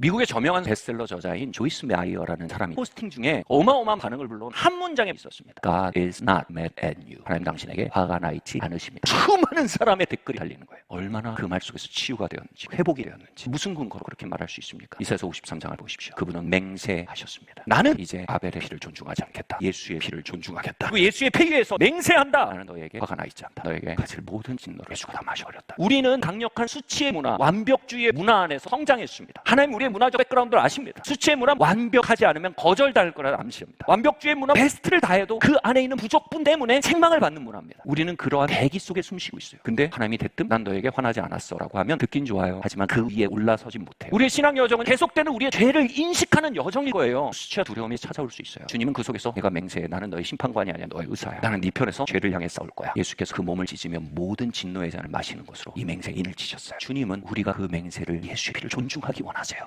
미국의 저명한 베스트셀러 저자인 조이스 메이어라는 사람이 포스팅 중에 어마어마한 반응을 불러온 한 문장에 있었습니다. God is not mad at you. 하나님 당신에게 화가 나 있지 않으십니다. 수많은 사람의 댓글이 달리는 거예요. 얼마나 그 말 속에서 치유가 되었는지, 회복이 되었는지, 무슨 근거로 그렇게 말할 수 있습니까? 이사서 53장을 보십시오. 그분은 맹세하셨습니다. 나는 이제 아벨의 피를 존중하지 않겠다. 예수의 피를 존중하겠다. 그리고 예수의 피 위에서 맹세한다. 나는 너에게 화가 나 있지 않다. 너에게 가질 모든 진노를 예수가 다 마셔버렸다. 우리는 강력한 수치의 문화, 완벽주의의 문화 안에서 성장했습니다. 하나님 우리의 문화적 백그라운드를 아십니다. 수치의 문화 완벽하지 않으면 거절당할 거라 암시합니다. 완벽주의의 문화 베스트를 다해도 그 안에 있는 부족분 때문에 책망을 받는 문화입니다. 우리는 그러한 대기 속에 숨쉬고 있어요. 근데 하나님이 대뜸 난 너에게 화나지 않았어라고 하면 듣긴 좋아요. 하지만 그 위에 올라서진 못해요. 우리의 신앙 여정은 계속되는 우리의 죄를 인식하는 여정인 거예요. 수치와 두려움이 찾아올 수 있어요. 주님은 그 속에서 내가 맹세해 나는 너의 심판관이 아니야 너의 의사야. 나는 네 편에서 죄를 향해 싸울 거야. 예수께서 그 몸을 찢으며 모든 진노의 잔을 마시는 것으로 이 맹세에 인을 치셨어요. 주님은 우리가 그 맹세를 예수의 피를 존중하기 원하세요.